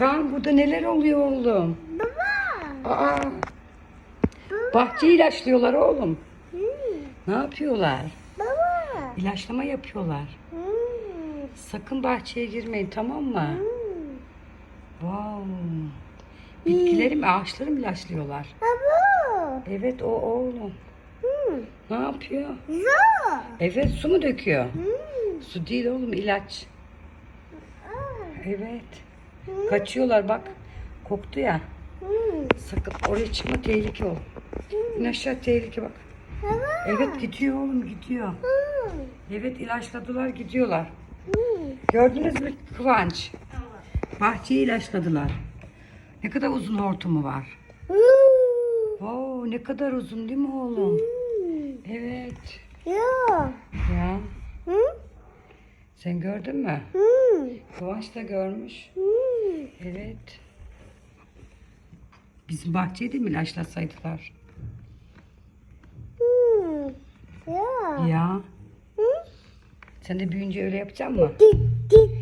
Kaan burada neler oluyor oğlum? Baba. Aa, bahçeyi ilaçlıyorlar oğlum. Hmm. Ne yapıyorlar? Baba. İlaçlama yapıyorlar. Hmm. Sakın bahçeye girmeyin tamam mı? Hmm. Wow. Bitkileri mi, ağaçları mı ilaçlıyorlar? Baba. Evet o oğlum. Hmm. Ne yapıyor? Zor. Evet su mu döküyor? Hmm. Su değil oğlum ilaç. Aa. Evet. Kaçıyorlar bak. Koktu ya. Hmm. Sakın oraya çıkma tehlike ol. İn aşağı tehlike bak. Evet gidiyor oğlum gidiyor. Hmm. Evet ilaçladılar gidiyorlar. Hmm. Gördünüz mü Kıvanç? Bahçeyi ilaçladılar. Ne kadar uzun hortumu var. Hmm. Oo ne kadar uzun değil mi oğlum? Hmm. Evet. Ya. Ya Hmm. sen gördün mü? Hmm. Kıvanç da görmüş. Evet. Bizim bahçeyi de mi ilaçlasaydılar? Hmm. Ya. Ya sen de büyüyünce öyle yapacak mısın? Git git